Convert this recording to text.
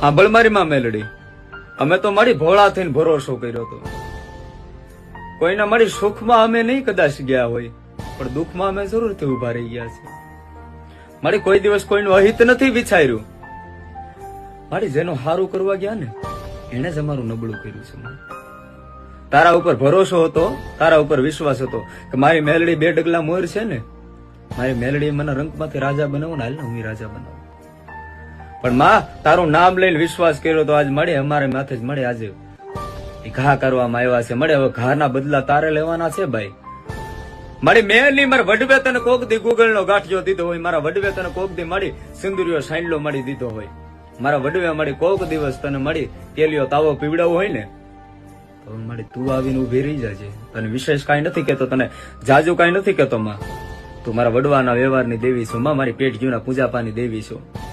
સાંભળ મારી મેલડી અમે તો મારી ભોળા થઈને ભરોસો કર્યો હતો. કોઈના મારી સુખમાં અમે નહીં કદાચ ગયા હોય, પણ દુઃખમાં અમે જરૂરથી ઊભા રહી ગયા છે મારી કોઈ દિવસ કોઈનું અહિત નથી વિચાર્યું મારી જેનું સારું કરવા ગયા ને એને જ અમારું નબળું કર્યું છે તારા ઉપર ભરોસો હતો, તારા ઉપર વિશ્વાસ હતો કે મારી મેલડી બે ડગલા મોર છે ને, મારી મેલડી મને રંગમાંથી રાજા બનાવો ને હાલ ને હું રાજા બનાવું. પણ માં, તારું નામ લઈને વિશ્વાસ કર્યો તો આજ મળે, અમારે માથે જ મળે આજે. ઘા કરવામાં આવ્યા છે, મળે, હવે ઘાના બદલા તારે લેવાના છે ભાઈ. મારી મેલની મારા વડવે તને કોક દી ગુગલ નો ગાંઠિયો દીધો હોય, મારા વડવે તને કોક દી મળી સિંદુરિયો સાંડલો મળી દીધો હોય. મારા વડવે મળી કોક દિવસ તને મળી તેલિયો તાવો પીવડાવો હોય ને? તો મારી તું આવીને ઊભી રહી જાજે. તને વિશેષ કાંઈ નથી કેતો તને જાજુ કાંઈ નથી કેતો માં. તું મારા વડવાના વ્યવહારની દેવી છું, માં, મારી પેટ જીવના પૂજાપાની દેવી છું.